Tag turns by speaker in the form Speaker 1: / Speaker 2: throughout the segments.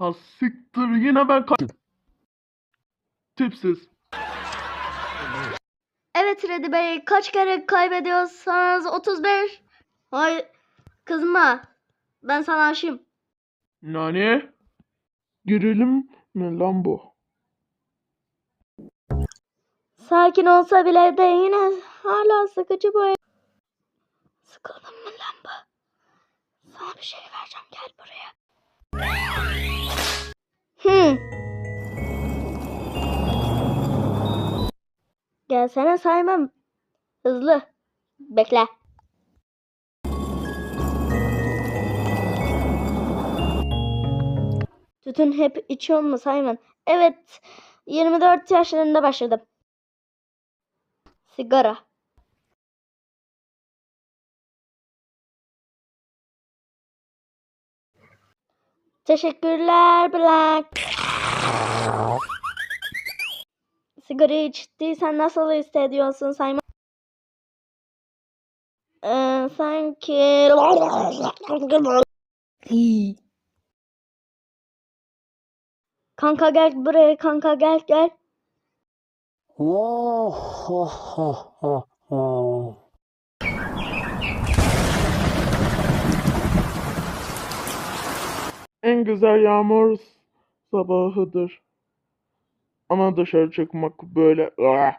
Speaker 1: Ha siktir yine ben kay... Tipsiz.
Speaker 2: Evet Redi Bey kaç kere kaybediyorsanız 35. Hayır kızma. Ben sana aşığım.
Speaker 1: Nani? Girelim mi lan bu?
Speaker 2: Sakin olsa bile de yine hala sıkıcı bu ev. Sıkıldın mı lan bu? Sana bir şey vereceğim gel buraya. Hmm. Gelsene saymam. Hızlı. Bekle. Tütün hep içiyor mu Simon? Evet. 24 yaşlarında başladım. Sigara. Teşekkürler Black. Sigara içtiysen nasıl hissediyorsun Simon? Ee, sanki... Kanka gel buraya kanka gel gel.
Speaker 3: Oh, ho, ho, ho, ho.
Speaker 1: En güzel yağmur sabahıdır. Ama dışarı çıkmak böyle... Ah!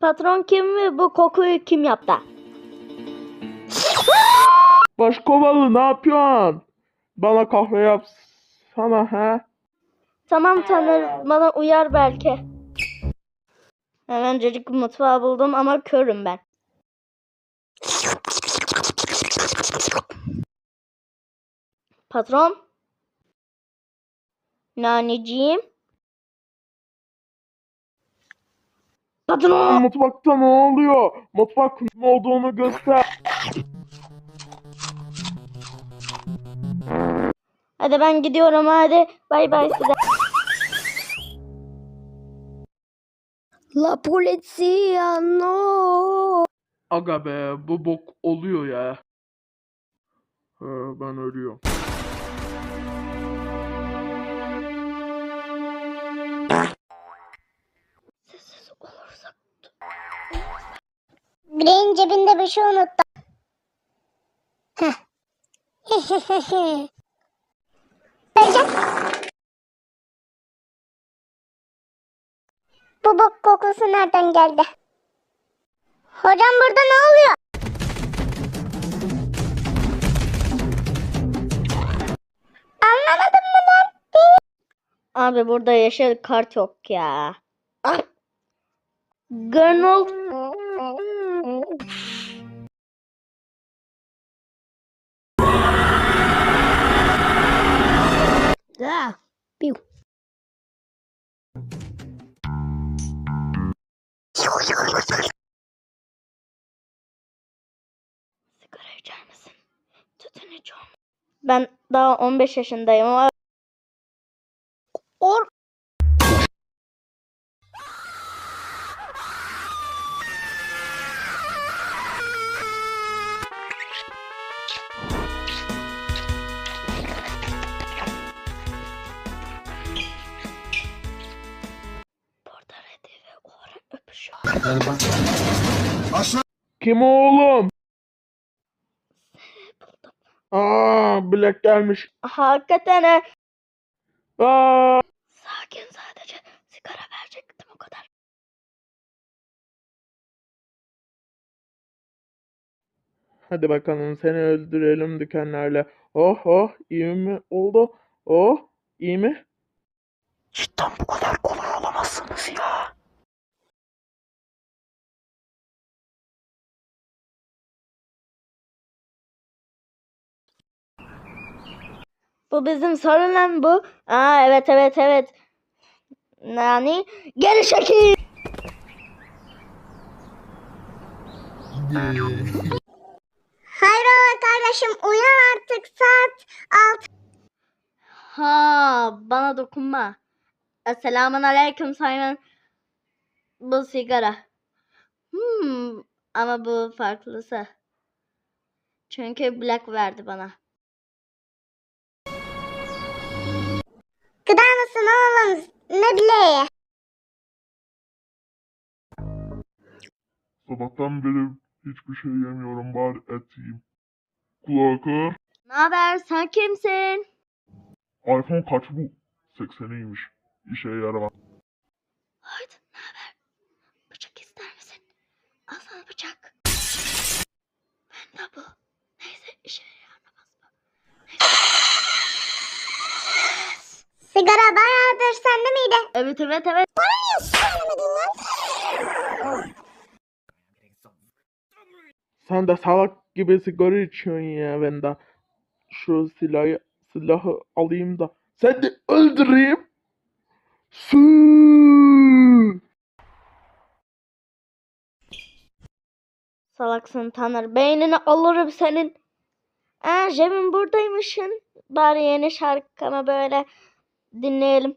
Speaker 2: Patron kim ve bu kokuyu kim yaptı?
Speaker 1: Başkovalı ne yapıyorsun? Bana kahve yapsana he?
Speaker 2: Tamam tanır bana uyar belki. Hemencecik mutfağı buldum ama körüm ben. Patron? Naneciğim? Patron!
Speaker 1: Mutfakta ne oluyor? Mutfak ne olduğunu göster.
Speaker 2: Hadi ben gidiyorum hadi. Bay bay size. La polizia no.
Speaker 1: Aga be bu bok oluyor ya. He, ben ölüyorum.
Speaker 4: Bireyin cebinde bir şey unuttu. Bu bok kokusu nereden geldi? Hocam burada ne oluyor? Anlamadım mı lan?
Speaker 2: Abi burada yeşil kart yok ya. Ah. Ah, piu. Sigara içer misin? Tütün? Ben daha 15 yaşındayım Or
Speaker 1: Kim o oğlum? Aa Black gelmiş.
Speaker 2: Hakikaten he.
Speaker 1: Aa
Speaker 2: Sakin sadece. Sigara verecektim o kadar.
Speaker 1: Hadi bakalım seni öldürelim dikenlerle. Oh oh iyi mi oldu? Oh iyi mi?
Speaker 3: Cidden bu kadar kolay olamazsınız ya.
Speaker 2: Bu bizim sorun lan bu. Aa evet evet evet. Nani? Geri çekil.
Speaker 4: Hayrola kardeşim uyan artık saat 6.
Speaker 2: Ha bana dokunma. Esselamun aleyküm Simon. Bu sigara. Hmm, ama bu farklısı. Çünkü Black verdi bana.
Speaker 4: Gıda mısın oğlum? Ne bileyim.
Speaker 1: Sabahtan beri hiçbir şey yemiyorum bari et yiyeyim. Kulakır.
Speaker 2: Ne haber? Sen kimsin?
Speaker 1: iPhone kaç bu? 80'iymiş. İşe yaramaz.
Speaker 2: Haydi ne haber? Bıçak ister misin? Al sana bıçak. Ben de bu. Neyse işe yaramaz bu.
Speaker 4: Sigara bayağıdır sende miydi?
Speaker 2: Evet evet evet.
Speaker 1: Sen de salak gibi sigara içiyorsun ya ben de. Şu silahı, silahı alayım da seni öldüreyim. Su.
Speaker 2: Salaksın Taner. Beynini alırım senin. Aa Cem'in buradaymışsın. Bari yeni şarkımı böyle dinleyelim.